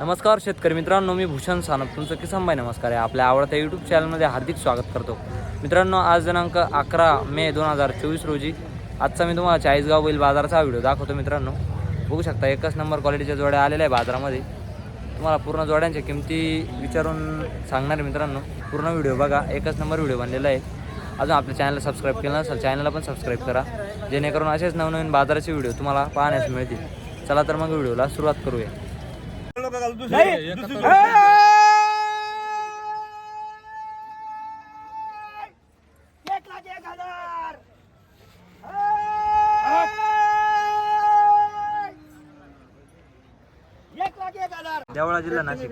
नमस्कार शेतकरी मित्रांनो मी भूषण सानप. तुमचं किसनबाई नमस्कार आहे. आपल्या आवडत्या यूट्यूब चॅनलमध्ये हार्दिक स्वागत करतो. मित्रांनो आज दिनांक अकरा मे दोन हजार चोवीस रोजी आजचा मी तुम्हाला चाळीसगाव बैल बाजाराचा व्हिडिओ दाखवतो मित्रांनो. बघू शकता एकच नंबर क्वालिटीच्या जोड्या आलेल्या आहे बाजारामध्ये. तुम्हाला पूर्ण जोड्यांच्या किमती विचारून सांगणार आहे मित्रांनो. पूर्ण व्हिडिओ बघा. एकच नंबर व्हिडिओ बनलेला आहे. अजून आपल्या चॅनलला सबस्क्राईब केलं नसेल चॅनलला पण सबस्क्राईब करा. जेणेकरून असेच नवनवीन बाजाराचे व्हिडिओ तुम्हाला पाहण्यास मिळतील. चला तर मग व्हिडिओला सुरुवात करूया. एक लाख एक हजार. एक लाख एक हजार. देवळा जिल्हा नाशिक.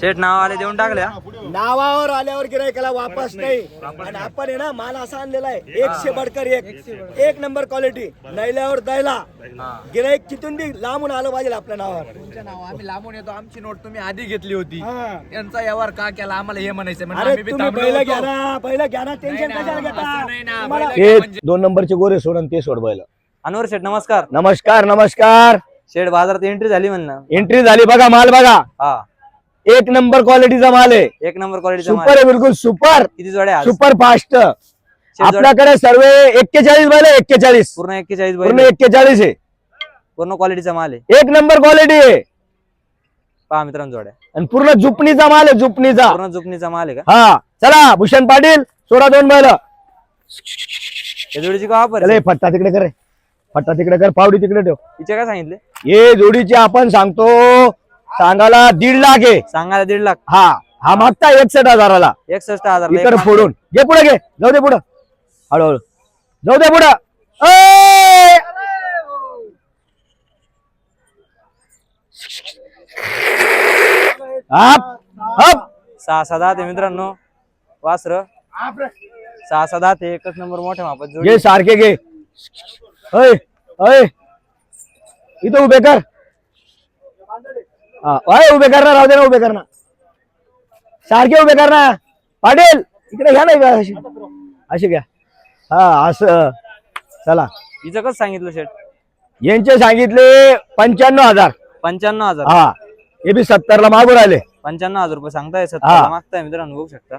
शेठ नाव आले देऊन टाकल्या. नावावर आल्यावर गिरायकाला वापस नाही. आणि आपण आहे ना माल असा आणलेला आहे. एकशे बडकर एक. एक नंबर क्वालिटी. नैल्यावर दैला. गिराईक तिथून बी लांबून आलं पाहिजे आपल्या नावावर. तुमचं नाव आम्ही लांबून येतो. आमची नोट तुम्ही आधी घेतली होती. हा. यांचा व्यवहार का केला? आम्हाला हे म्हणायचं म्हणजे पहिलं होतो. घ्या ना पहिलं घ्या ना टेन्शन घेता? हे म्हणजे- दोन नंबरचे गोरे सोडून ते सोड बैल. अनवर शेठ नमस्कार. नमस्कार नमस्कार. शेठ बाजारात एंट्री झाली म्हणलं. एंट्री झाली बघा माल बघा. हा. एक नंबर क्वालिटीचा माल आहे. एक नंबर क्वालिटीचा सुपर आहे बिलकुल सुपर. किती जोड्या आज? Super fast. जोड्या आपल्याकडे सर्व एक्केचाळीस बैल आहे, एक्केचाळीस. पूर्ण एक्केचाळीस पूर्ण बैल एक्केचाळीस आहे. पूर्ण क्वालिटीचा माल आहे. एक नंबर क्वालिटी आहे. पहा मित्रांनो जोड्या. आणि पूर्ण जुपणीचा माल आहे जुपणीचा. पूर्ण जुपणीचा माल आहे का? हा चला भूषण पाटील सोडा दोन बैल. या जोडीची का वापर चला फट्टा तिकडे कर रे. फट्टा तिकडे कर पावडी तिकडे ठेव. तिचे काय सांगितले? हे जोडीचे आपण सांगतो सांगायला दीड लाख आहे. सांगायला दीड लाख. हा हा मागता एकसठ हजाराला. एकसष्ट हजार इकडे फोडून. घे पुढे घे. जाऊ दे पुढं. हळूहळू. जाऊ दे पुढं. सहा सहा दहा ते मित्रांनो. वासर. सहा सहा दहा ते एकच नंबर मोठ्या मापात जोडी. घे सारखे घे. अय अय इथं उभे कर. हा, अय उभे कर ना राहू दे ना उभे कर ना. सारखे उभे कर ना. पाटील इकडे घ्या ना अशी. अशी घ्या. हा असं. चला. हिचं कसं सांगितलं शेठ? यांचे सांगितले पंच्याण्णव हजार. पंच्याण्णव हजार. हा. हे बी सत्तरला मागून आले पंच्याण्णव हजार रुपये सांगताय हा. सत्तर मागताय मित्रांनो बघू शकता.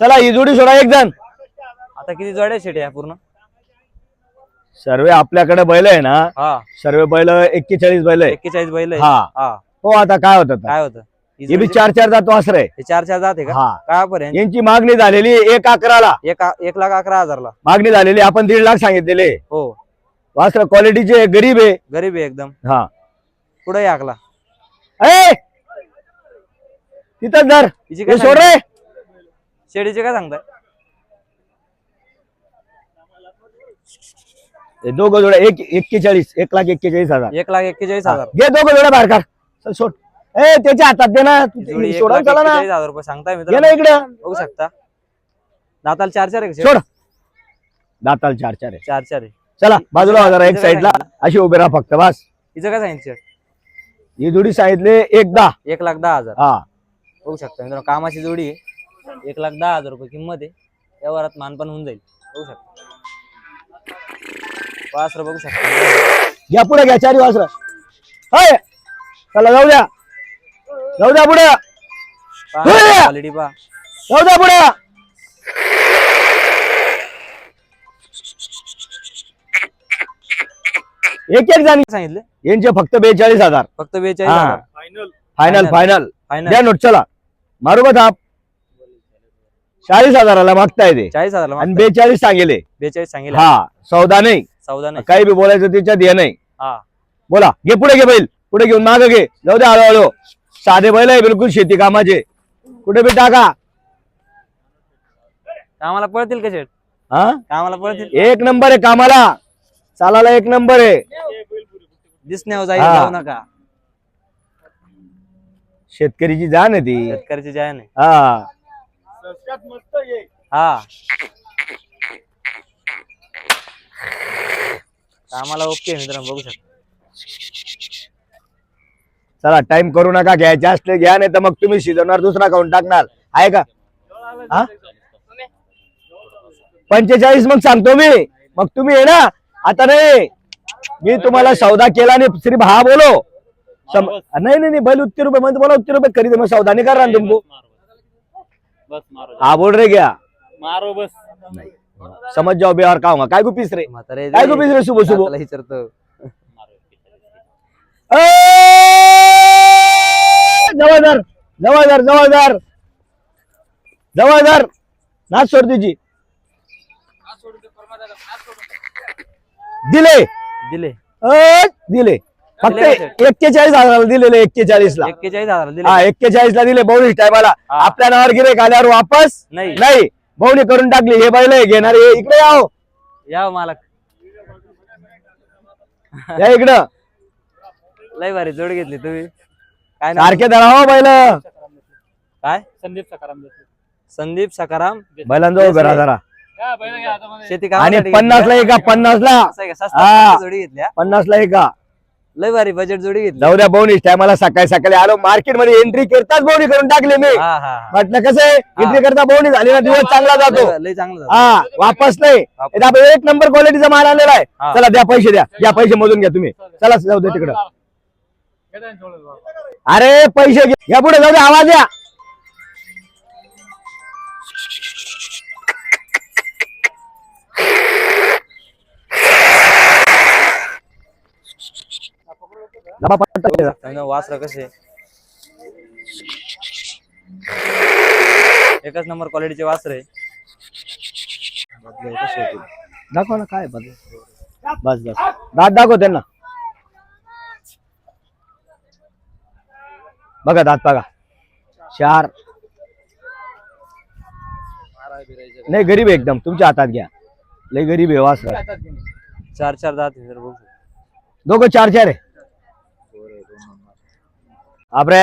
चला ही जोडी सोडा एक जण. आता किती जोड्या शेठ या पूर्ण? सर्व आपल्याकडे बैल आहे ना हा. सर्व बैल एक्केचाळीस बैल आहे. एक्केचाळीस बैल आहे. हा. हा. हो आता काय होत काय होतं? ही बी चार चार जातो वासर आहे. हे चार चार जात आहे का? हा. काय आहे यांची मागणी झालेली एक अकराला. एक एक लाख अकरा हजारला. मागणी झालेली आपण दीड लाख सांगितलेले हो. वास्त्र क्वालिटीचे गरीब आहे. गरीब आहे एकदम. हा. पुढे आकला? ए! तिथं धर. हे काय सोड रे. शेडीचे काय सांगताय? दोघं जोड्या एक एक्केचाळीस एक लाख एक्केचाळीस हजार. एक लाख एक्केचाळीस हजार. घे दोघं जोड्या बाहेर काढ. चल सोड. ए त्याच्या हातात दे ना. जोडी एक सोडा लाख चला ना. एक्केचाळीस हजार रुपये सांगताय घे ना इकडं. बघू शकता. दाताला चार चार आहे का? सोड. दाताल चार चार आहे. चार चार आहे. चला बाजूला हो जरा एक साईडला अशी उभे राहा फक्त बस. हिचं काय सांगितलं? ही जोडी सांगितले एकदा एक लाख दहा हजार. हा. बघू शकता मित्रांनो कामाची जोडी आहे. एक लाख दहा हजार रुपये किंमत आहे. व्यवहारात मानपण होऊन जाईल. बघू शकता. वासर बघू शकता. घ्या पुढे घ्या चारी वासर. होय! चला जाऊ द्या. जाऊ द्या पुढे. क्वालिटी जाऊ द्या. पुढे. एक एक जण सांगितले? यांचे फक्त बेचाळीस हजार. फक्त बेचाळीस हा. हजार. फायनल फायनल फायनल द्या नोट चला. मारू का थाप चाळीस हजाराला मागताय ते. चाळीस हजार आणि बेचाळीस सांगेले. बेचाळीस सांगितलं हा सौदा नाही. चौदा नाही. काही बी बोलायचं त्याच्यात हे नाही. हा. बोला घे पुढे घे बैल पुढे घेऊन माग घे. जाऊ दे हळूहळू. साधे बैल आहे बिलकुल शेती कामाचे. कुठे बी टाका. कामाला पळतील का हा? कामाला पळतील? एक नंबर आहे कामाला. चालायला एक नंबर आहे. दिसण्यावर जाईल हा. जाऊ नका. शेतकरीची जाण आहे ती. शेतकऱ्याची जाय नाही हा. हा. कामाला ओके मित्रांनो बघू शकता. चला टाइम करू नका घ्यायचे असले घ्या नाही तर मग तुम्ही शिजवणार दुसरा खाऊन टाकणार. आहे का? हा? पंचेचाळीस मग सांगतो मी. मग तुम्ही आहे ना. आता नाही. मी तुम्हाला सौदा केला नाही सिर्फ हा बोलो. सम- नहीं नहीं नहीं बैल उतने रुपए मैं तो बोला उतने रुपए खरीदे मैं सौदा नहीं कर रहा तुमको. बस मारो. हाँ बोल रहे क्या मारो बस. समझ जाओ बेहार का होगा काय को पीस रहे म्हातारे काय को पीस रहे सुबह सुबह विचारतो. जवळदार जवळदार जवळदार जवळदार नाच सोड तुझी. दिले. दिले. अ, दिले. फक्त का एक्केचाळीस हजाराला दिलेले एक्केचाळीस ला एक्केचाळीस हजार दिले. हा एक्केचाळीस ला दिले बहुणी टायमाला हा. आपल्या नावावर गिरेक आल्यावर वापस? नाही. नाही. बहुणी करून टाकली. हे बैल घेणार हे इकडे याव. या मालक. या इकडं. लय भारी जोड घेतली तुम्ही. काय नाव? सारखे धरा हो बैल. काय? संदीप सकाराम संदीप सकाराम बैलांचा उभे राहा जरा. काय बैल घ्या आता मध्ये. शेती आणि पन्नास ला एका पन्नास ला हा. जोडी घेतल्या पन्नास ला एका. लय भारी बजेट जोडी घेतली. जाऊ द्या बहुणी टायमाला सकाळी सकाळी आलो. मार्केटमध्ये एंट्री करताच बहुणी करून टाकली मी. हा हा हा. म्हटलं कसं आहे? एंट्री करता बहुणी झाली ना दिवस चांगला जातो. लय- लय चांगलं झालं. हा वापस नाही. इथं आपण एक नंबर क्वालिटीचा माल आलेला आहे. हा. चला द्या पैसे द्या. द्या पैसे मोजून घ्या तुम्ही. चला जाऊ दे तिकडं. अरे पैसे घे. या पुढे जाऊ दे आवाज द्या. वासरं कसे? एकच नंबर क्वालिटीचे वासर आहे. दाखव ना काय बस बस बस. दात दाखव त्यांना. बघा दात बघा. चार. नाही गरीब आहे एकदम. तुमच्या हातात घ्या. लय गरीब आहे वासरा. चार चार दात आहे सर बघू. शकता. दोघं चार चार आहे. आपरे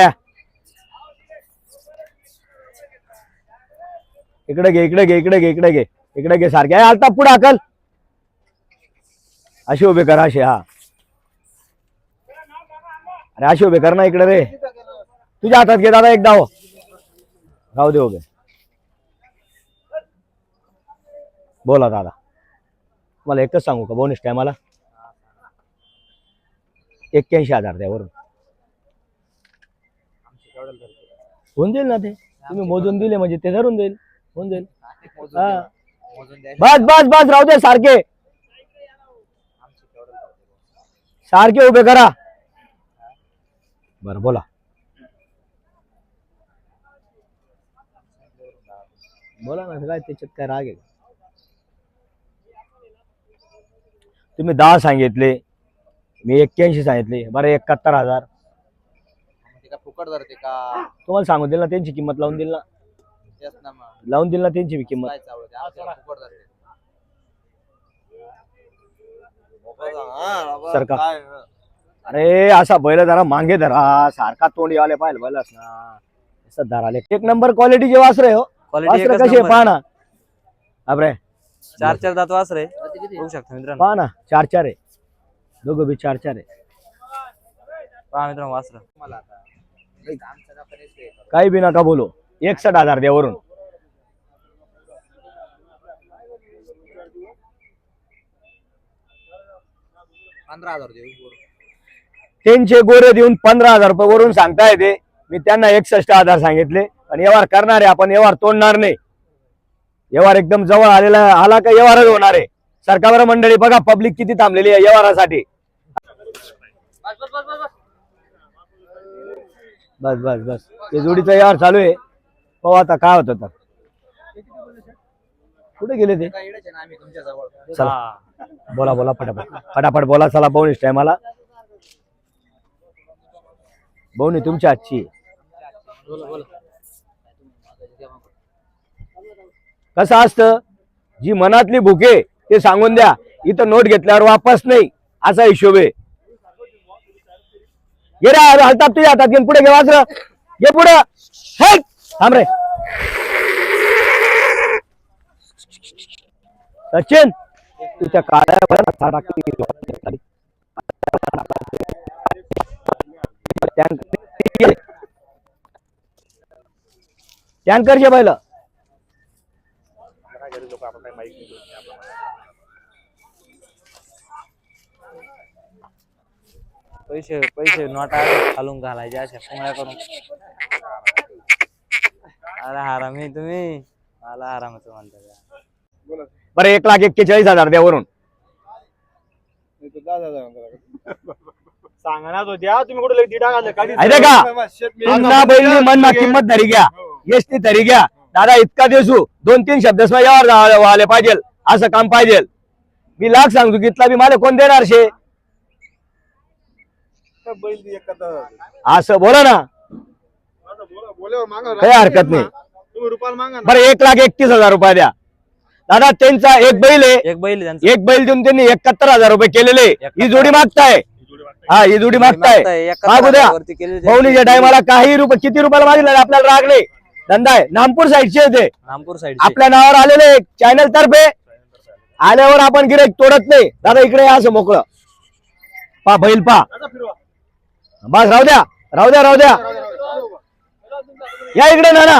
इकडे घे इकडे घे इकडे घे इकडे घे इकडे घे सारखे. आता पुढे अकल अशी उभे कर अशी हा. अरे अशी उभे कर ना इकडे रे. तुझ्या हातात घे दादा एकदा हो. राहू दे उभे. बोला दादा. मला एकच सांगू का? बोनस टायमाला एक्क्याऐंशी हजार द्या वरून. होऊन जाईल ना ते. तुम्ही मोजून दिले म्हणजे ते धरून जाईल होऊन जाईल. हा. बस बस बस राहू दे सारखे. सारखे उभे करा. बर बोला. बोला ना काय त्याच्यात काय राग आहे? तुम्ही दहा सांगितले मी एक्क्याऐंशी सांगितले बरं एकाहत्तर हजार. का फुकट धरते का? तुम्हाला सांगून दिल ना त्यांची किंमत लावून दिल ना. तेच ना मग. लावून दिल ना त्यांची बी किंमत. काय चावलं आपल्याला फुकट धरते. सरका अरे असा बैल जरा मागे धरा. सारखा तोंड याले पाहिजे बैलच ना. असं धराले. एक नंबर क्वालिटीचे वासरे हो. क्वालिटी वासरे कसे नंबर पहा ना अबरे चार चार दात वासर. आहे बघू शकता मित्रांनो. पहा ना चार चार आहे. दोघं बी चार चार आहे. पहा मित्रांनो वासर. काही बी नका बोलो. एकसठ हजार द्या वरून. पंधरा हजार देऊ त्यांचे गोरे देऊन पंधरा हजार रुपये वरून सांगता येते. मी त्यांना एकसष्ट हजार सांगितले. पण व्यवहार करणार आहे आपण व्यवहार तोडणार नाही. व्यवहार एकदम जवळ आलेला आला का व्यवहारच होणार आहे. सरकार मंडळी बघा पब्लिक किती थांबलेली आहे व्यवहारासाठी बस बस बस. ते जोडीचा व्यवहार चालू आहे. पाहू आता काय होत तर. कुठे गेले ते? चला. बोला बोला फटाफट फटाफट बोला चला बोनीस टायमाला भाऊनी तुमच्या आजची. कसं असतं? जी मनातली भुके ते सांगून द्या. इथं नोट घेतल्यावर वापस नाही. असा हिशोब आहे. ये रे हलताप तुझ्या हातात घेऊन पुढे घे वाजर घे पुढे थांब रे सचिन तुझ्या काळ्या टँकरचे पहिलं पैसे पैसे नोटा आले खालून घालायचे अशा पुंगळ्या करून अरे हारामी तुम्ही? मला हारामाचं म्हणता बरं एक लाख एक्केचाळीस हजार द्या वरून सांगणार होत्या तुम्ही कुठे दीड आहे का? मन ना किंमत धरी घ्या. यशनी धरी घ्या. दादा इतका देसू. दोन तीन शब्द यावर व्हायला पाहिजे. असं काम पाहिजे. मी लाख सांगतो की इथला बी मला कोण देणार शे? असं बोला ना. काही हरकत नाही. बरं एक लाख एकतीस हजार रुपये द्या. दादा त्यांचा एक बैल आहे. एक बैल त्यांचा. एक बैल देऊन त्यांनी एकाहत्तर हजार रुपये केलेले ही जोडी मागताय. हा ही जोडी मागताय. मागू द्या. पौलीच्या टायमाला काही रुपये किती रुपयाला मागितलं? आपल्याला राग नाही धंदा आहे नामपूर साईडचे ते नामपूर साईड आपल्या नावावर आलेले चॅनल तर्फे. आल्यावर आपण गिराईक तोडत नाही. दादा इकडे या असं मोकळं. पा बैल पा. बस राहू द्या राहू द्या राहू द्या. या इकडे नाना.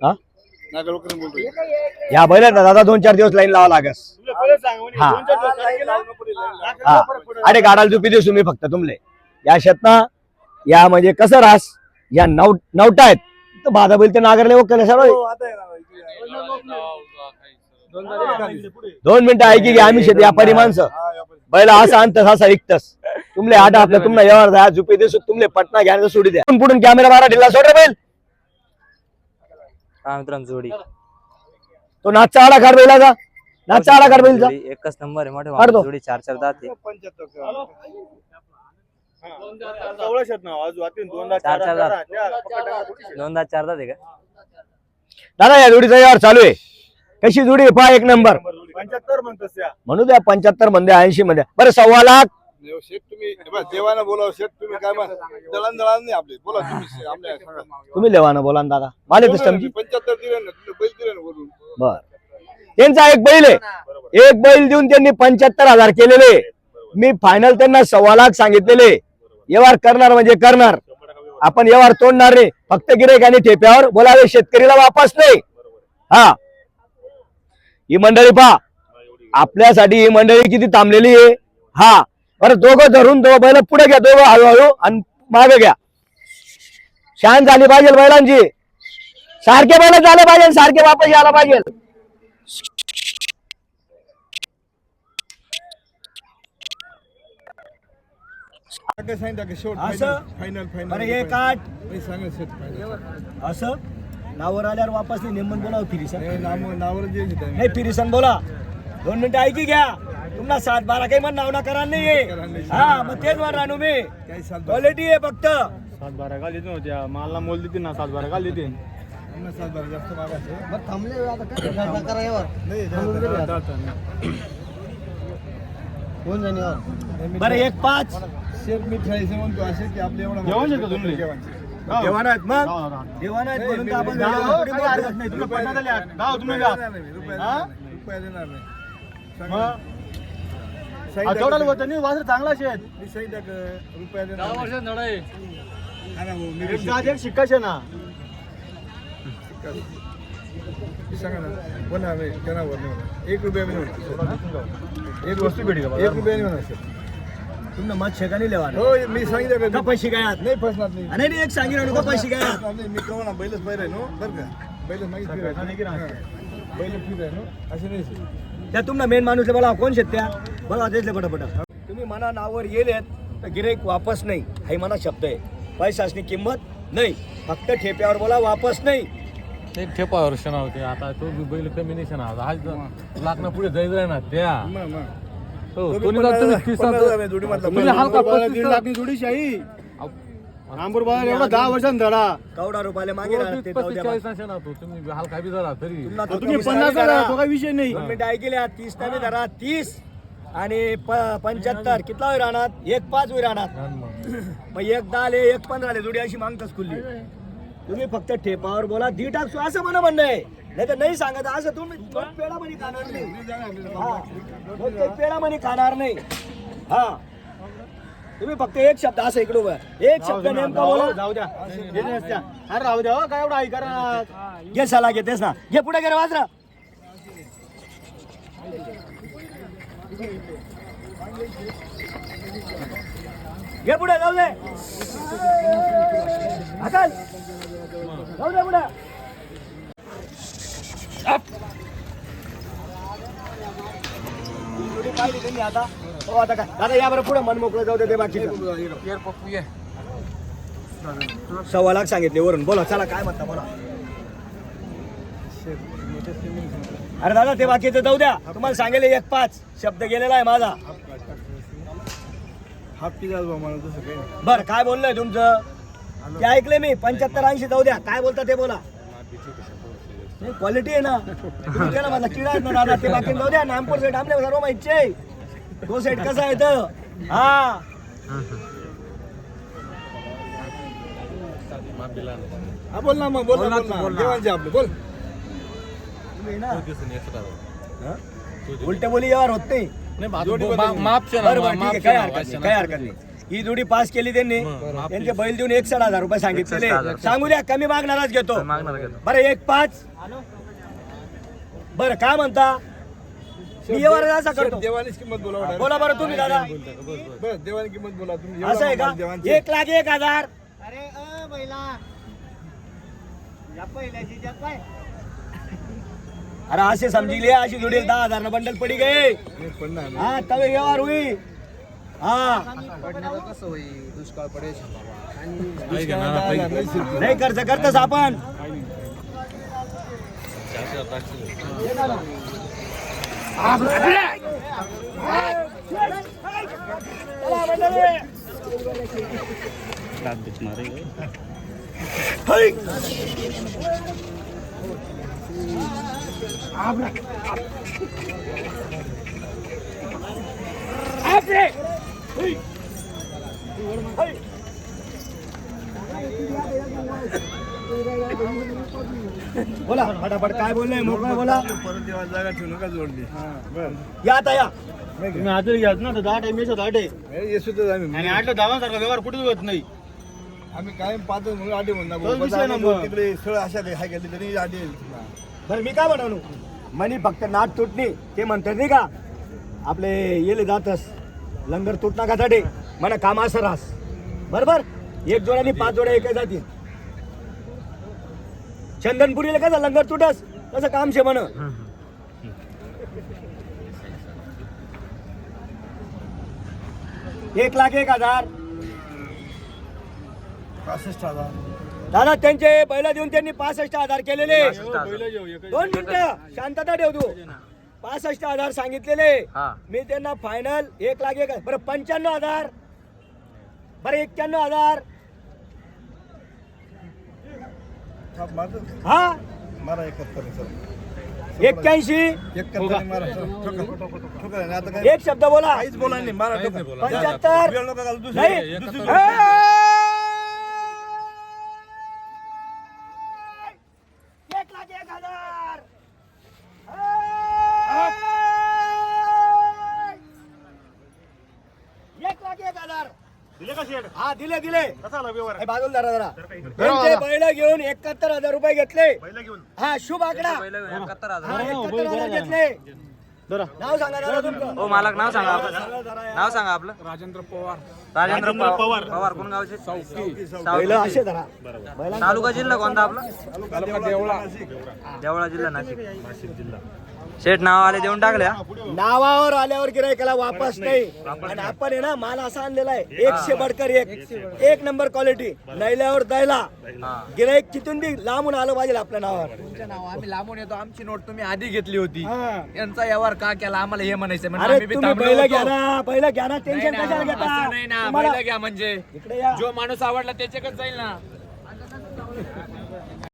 हा? या बैल दादा दोन चार दिवस लाईन लावा लागस. हा. हा. अरे गाडाला चुपी देऊ मी फक्त तुमले. या शेतना या म्हणजे कसं रास? या नव नवटा आहेत. तर बाधा बैल ते नागरले हो, ओके सर्व दोन मिनिटं ऐकी घ्या आम्ही शेत व्यापारी माणसं बैल असा आणतस असा विकतस तुमले आठ आपल्या तुमला व्यवहार द्या झुपी देसू तुमले पटना घ्या आणि सोडी द्या. पुढून पुढून कॅमेरा मारा ढिल्ला सोड रे बैल. हा मित्रांनो जोडी. तो नाचचा आडा काढ बैलाचा. नाचचा आडा काढ बैलचा. जोडी एकच नंबर आहे मोठे काढतो. जोडी चार चार दात आहे. चार चार दात. दोन दात चार दात आहे का? दादा या जोडीचा व्यवहार चालू आहे. कशी जोडी आहे? पहा एक नंबर. पंच्याहत्तर म्हणतोस त्या म्हणू द्या पंच्याहत्तरमध्ये ऐंशी मध्ये बरं सव्वा लाख. तुम्ही देवानं बोलाव शेत तुम्ही काय दळण दळण नाही आपले. बोला तुम्ही शे- आपल्या सांगा. तुम्ही लेवाना बोला ना दादा. मला पंच्याहत्तर दिले ना तुम्ही बैल दिले ना बोलून बर. त्यांचा एक बैल आहे. एक बैल देऊन त्यांनी पंच्याहत्तर हजार केलेले. मी फायनल त्यांना सव्वा लाख सांगितलेले. व्यवहार करणार म्हणजे करणार. आपण व्यवहार तोडणार नाही फक्त गिरेक आणि ठेप्यावर बोलावे शेतकरीला वापस नाही. हा. ही मंडळी पहा. आपल्यासाठी ही मंडळी किती थांबलेली आहे? हा. बरं दोघं धरून दोघं बैल पुढे घ्या दोघं हळूहळू आणि मागे घ्या. शांत झाली पाहिजे बैलांची. सारखे बैल झाले पाहिजे सारखे वापस यायला पाहिजे. असं? नावर आल्यावर वापस नाही नेमन बोलाव फिरिसन. नावर. नाही फिरिसन बोला. दोन मिनिटं ऐकी घ्या. तुम्हाला सात बारा काही मन नाव ना करा नाही. हा मग तेच म्हणा रानू मी. क्वालिटी आहे फक्त. सात बारा का देते होत्या मालला मोल देते ना सात बारा का देते. सात बारा जास्त मागायचे बरं एक पाच. शेत मी ठेवायचं म्हणतो असे की आपले एवढा जेवण का तुम्ही? जेवणचे. देवान आहेत मग? हा, हा. देवान आहेत म्हणून आपण नाही. तुम्ही तुम्ही रुपया. देणार नाही, रुपया हा? देणार नाही, रुपया देणार नाही मग? सांगा. आ, सांगितलं तेवढ्याला का? होतं नाही वासर चांगला शेत मी सांगितलं का रुपया देणार नाही. हा ना भाऊ, मी एक बी जात एक शिक्काशे ना मी सांगा ना बोला नाही, जनावर नाही म्हणा. एक रुपया बी नाही म्हणा. एक वस्तू भेटी का एक रुपया नाही म्हणा शेत. तुम्ही मत शेकानी लेवा हो मी सांगितलं का का पैसे काय आहात? नाही फसणार नाही नाही नाही, एक सांगितलं का पैसे काय आहात? फसणार नाही. मी कहो ना बैलच बैल आहे नो बरं का बैल माहिती सकाळचा नाही की रात्री. बैल फिर आहे नो असे नाही शेत. त्या तुम्हाला मेन माणूस बोला कोण शेत्या बघा तेच पटापट. तुम्ही मना नावावर गेलेत तर गिराईक वापस नाही हाही मना शब्द आहे. पैशासनी किंमत नाही फक्त ठेप्यावर बोला वापस नाही. एक ठेपावर शना होते आता तो बी बैल कमी नाही शना होता आज लाखना पुढे आहे ना त्या. हो, तुम्ही. तुम्ही जोडी शाही. नांबूर बाजार एवढा दहा वर्षांनी धडा. कवडा रुपयाला मागे जाऊ द्या होतो तुम्ही बी. हलका बी जरा तरी. तुम्हाला तो तुम्ही कमी पन्नास करा. धरा तो काही विषय नाही. दोन मिनिटं ऐकल्या तीस नव्हे धरा तीस. आणि प- पंच्याहत्तर. कितला होईल राहणार एक पाच होईल राहणार मग. एक दहा आले एक पंधरा आले जोडी अशी मागताच खुल्ली तुम्ही फक्त ठेपावर बोला दी टाकसो असं म्हणा म्हणणं आहे. नाही तर नाही सांगत असं तुम्ही दोन पेढा म्हणे खाणार नाही. हा. दोन ते पेढा म्हणे खाणार नाही. हा. तुम्ही फक्त एक शब्द असं इकडं उभं आहे. एक शब्द नेमका बोला. जाऊ द्या. अरे राहू द्या हो, काय एवढा ऐका घे सला घेतेस ना. घे पुढे घे रे वाजरा. घे पुढे जाऊ दे. हाकल. जाऊ दे पुढे. थोडी पाहिली त्यांनी आता. हो आता काय? दादा या बरं पुढे मन मोकळं जाऊ दे ते बाकी सव्वा लाख सांगितले वरून. बोला चला काय म्हणता बोला. अरे दादा ते बाकीचं जाऊ द्या. तुम्हाला सांगेल एक पाच. शब्द गेलेला आहे माझा. बर काय बोललोय तुमचं? ते ऐकले मी. पंच्याहत्तर ऐंशी जाऊ द्या. काय बोलता ते बोला. क्वालिटी आहे ना. तुम्ही केलं माझा किडा आहे ना दादा. ते बाकी जाऊ द्या. नामपूर सेट आमने सर्व माहिती आहे तो सेट कसा आहे तर? हा. हा बोल ना मग बोल ना बोल ना देवांचे आपले बोल. तुम्ही ना. उलटे बोली यावर होत नाही. ठीक आहे काय हरकत नाही काय हरकत नाही. ही जोडी पास केली त्यांनी. त्यांचे बैल देऊन एकसठ हजार रुपये सांगितलेले. सांगू द्या कमी मागणारच घेतो. मागणार घेतो. बरं एक पाच. बरं काय म्हणता? मी असा करतो. देवानीच किंमत बोला. बोला बरं तुम्ही दादा. बस देवानी किंमत बोला. तुम्ही असं आहे का. एक लाख एक हजार. अरे असे समजिले अशी जोडी दहा हजार न बंडल पडी गए नाही. हा तवे व्यवहार होई. हा. पडण्याचं कसं होईल दुष्काळ पडेल. नाही खर्च करतस आपण. चला मंडळी. है. आपरे. है. है. बोला. फटाफट काय बोलले मोकळं बोला. परत देवाला जागा ठेवू नका जोडली. बरं. या आता या. तुम्ही आजरी घ्याच ना तर नाही, येसू तर आम्ही. आणि धावांसारखा व्यवहार कुठेच होत नाही. आम्ही कायम पाहतो म्हणून आठी म्हणणार. तिकडे स्थळ अशा हाय गेली तरी आठी बरं मी काय म्हणू? मनी फक्त नाट तुटणी ते म्हणतात नाही का? आपले येले जातस. लंगर तुटना का साठी म्हणा कामासं रास. बरोबर? एक जोड्याने पाच जोड्या एकच जातील चंदनपुरीला कसं लंगर तुटस? तसं काम शे म्हण. एक लाख एक हजार. पासष्ट हजार. दादा त्यांचे बैल देऊन त्यांनी पासष्ट हजार केलेले. दोन मिनिटं. शांतता ठेव तू. पासष्ट हजार सांगितलेले. हा. मी त्यांना फायनल एक लाख एक बरं पंच्याण्णव हजार. बरं एक्क्याण्णव हजार थांब, मारतो. हा? मारा एकाहत्तर सर एक्क्याऐंशी? एकाहत्तर मारा ठोका. ठोका. आणि आता काय? एक शब्द बोला. काहीच बोला नाही मारा ठोका. पंच्याहत्तर. वेळ नका घालू, दुसरी- नाही. दुसरी- एक लाख एक हजार एक लाख एक हजार दिले का शेड हा दिले दिले कसा आला व्यवहार? हे बाजूला धरा जरा. त्यांचे बैल घेऊन एकाहत्तर हजार रुपये घेतले. पहिला घेऊन. हा शुभ आकडा. एकाहत्तर हजार. हा एकाहत्तर हजार घेतले. जरा नाव सांगा तुमचं. ओ मालक नाव सांगा आपलं. नाव सांगा आपलं. राजेंद्र पवार. राजेंद्र पवार. पवार. कोण गावचे? बैल असे धरा. बैलांना तालुका जिल्हा कोणता आपला? देवळा. नाशिक. देवळा जिल्हा नाशिक. शेठ नाव आले देऊन टाकल्या. नावावर आल्यावर गिरायकाला वापस नाही. आणि आपण आहे ना माल असा आणलेला आहे. एकशे बडकर एक. एक नंबर क्वालिटी. नैल्यावर दैला. गिराईक तिथून बी लांबून आलं पाहिजे आपल्या नावावर. तुमचं नाव आम्ही लांबून येतो. आमची नोट तुम्ही आधी घेतली होती. यांचा व्यवहार का केला? आम्हाला हे म्हणायचं म्हणजे अरे आम्ही बी तुम्ही थांबलो बैल होतो. घ्या ना. बैल घ्या ना. टेन्शन नाही कशाला ना, घेता असं नाही ना. तुम्हाला- बैल घ्या म्हणजे. इकडे या. जो माणूस आवडला त्याच्याकच जाईल ना.